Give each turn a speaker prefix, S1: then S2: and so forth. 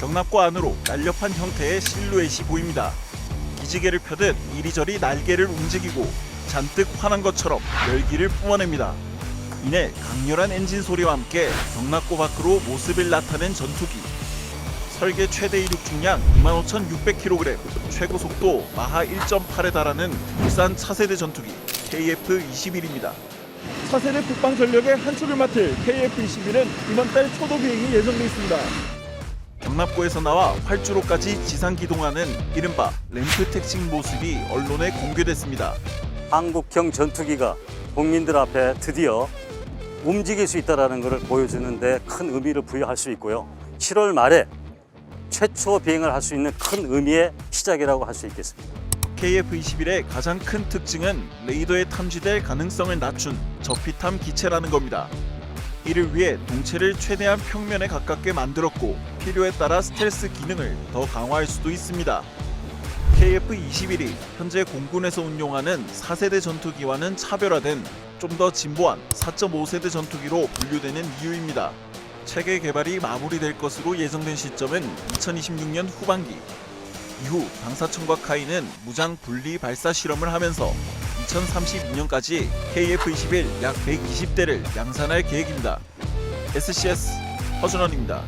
S1: 경납고 안으로 날렵한 형태의 실루엣이 보입니다. 기지개를 펴듯 이리저리 날개를 움직이고 잔뜩 화난 것처럼 열기를 뿜어냅니다. 이내 강렬한 엔진 소리와 함께 경납고 밖으로 모습을 나타낸 전투기. 설계 최대 이륙 중량 25,600kg, 최고 속도 마하 1.8에 달하는 국산 차세대 전투기 KF-21입니다. 차세대 국방 전력의 한 축을 맡을 KF-21은 이번 달 초도 비행이 예정돼 있습니다. 경납고에서 나와 활주로까지 지상 기동하는 이른바 램프 택싱 모습이 언론에 공개됐습니다.
S2: 한국형 전투기가 국민들 앞에 드디어 움직일 수 있다는 것을 보여주는데 큰 의미를 부여할 수 있고요. 7월 말에 최초 비행을 할 수 있는 큰 의미의 시작이라고 할 수 있겠습니다.
S1: KF-21의 가장 큰 특징은 레이더에 탐지될 가능성을 낮춘 저피탐 기체라는 겁니다. 이를 위해 동체를 최대한 평면에 가깝게 만들었고 필요에 따라 스텔스 기능을 더 강화할 수도 있습니다. KF-21이 현재 공군에서 운용하는 4세대 전투기와는 차별화된 좀 더 진보한 4.5세대 전투기로 분류되는 이유입니다. 체계 개발이 마무리될 것으로 예정된 시점은 2026년 후반기. 이후 방사청과 카이는 무장 분리 발사 실험을 하면서 2032년까지 KF-21 약 120대를 양산할 계획입니다. SCS 허준원입니다.